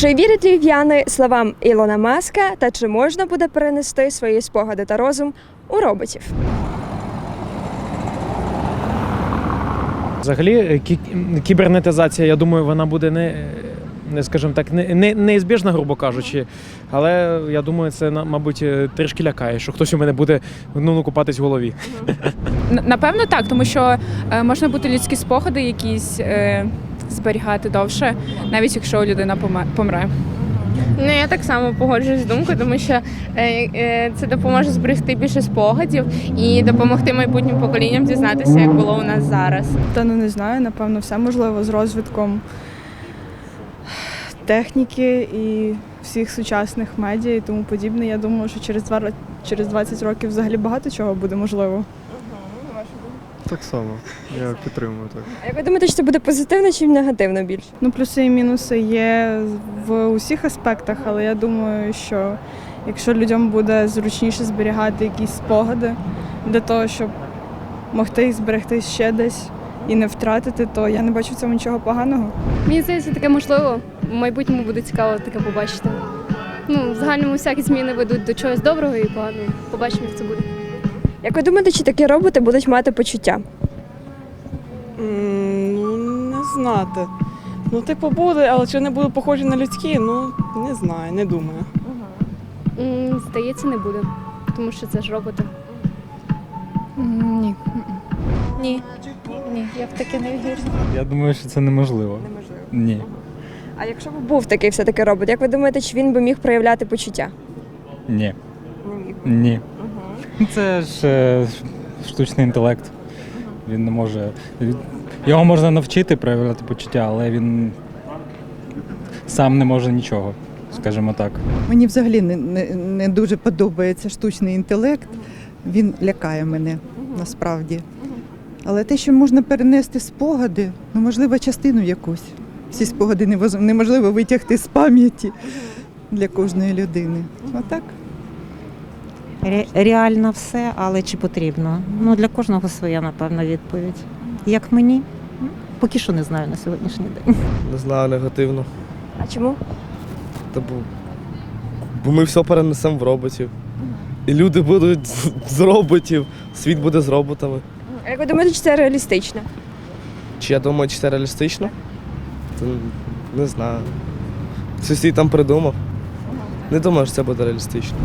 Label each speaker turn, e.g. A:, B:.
A: Чи вірять львів'яни словам Ілона Маска та чи можна буде перенести свої спогади та розум у роботів?
B: Взагалі, е, кі- кібернетизація, я думаю, вона буде не, не скажімо так, не, не, неізбіжна, грубо кажучи. Але я думаю, це на- мабуть е, трішки лякає, що хтось у мене буде ну, купатись в голові.
C: Н- Напевно, так, тому що е, можна бути людські спогади якісь е, зберігати довше, навіть якщо людина помре.
D: Ну, я так само погоджуюсь з думкою, тому що е, е, це допоможе зберегти більше спогадів і допомогти майбутнім поколінням дізнатися, як було у нас зараз.
E: Та ну не знаю, напевно, все можливо з розвитком техніки і всіх сучасних медіа і тому подібне. Я думаю, що через два ро- через 20 років взагалі багато чого буде можливо.
F: Так само, я підтримую так.
A: А як ви думаєте, чи це буде позитивно чи негативно більше?
E: Ну, плюси і мінуси є в усіх аспектах, але я думаю, що якщо людям буде зручніше зберігати якісь спогади для того, щоб могти їх зберегти ще десь і не втратити, то я не бачу в цьому нічого поганого.
G: Мені здається, таке можливо. В майбутньому буде цікаво таке побачити. Ну, в загальному всякі зміни ведуть до чогось доброго і поганого. Побачимо, як це буде.
A: Як ви думаєте, чи такі роботи будуть мати почуття?
H: М, Ну, не знати. Ну, типу, буде, але чи не буде похожі на людські, ну не знаю, не думаю.
G: М, Здається, не буде, тому що це ж роботи.
C: Ні.
I: Ні. Ні, я в таке не вірю.
F: Я думаю, що це неможливо.
A: Неможливо.
F: Ні.
A: А якщо б був такий все-таки робот, як ви думаєте, чи він би міг проявляти почуття?
F: Ні.
A: Не міг.
F: Ні. Це ж е, штучний інтелект. Він не може. Його можна навчити проявляти почуття, але він сам не може нічого, скажімо так.
J: Мені взагалі не, не, не дуже подобається штучний інтелект. Він лякає мене насправді. Але те, що можна перенести спогади, ну можливо, частину якусь. Всі спогади неможливо витягти з пам'яті для кожної людини. Отак.
I: Ре- Реально все, але чи потрібно? Ну для кожного своя, напевно, відповідь. Як мені? Поки що не знаю на сьогоднішній день.
K: Не знаю, негативно.
A: А чому?
K: Та бо, бо ми все перенесемо в роботів. І люди будуть з- з роботів, світ буде з роботами.
A: А як ви думаєте, чи це реалістично?
K: Чи я думаю, чи це реалістично? Та не знаю. Це світ там придумав. Не думаю, що це буде реалістично.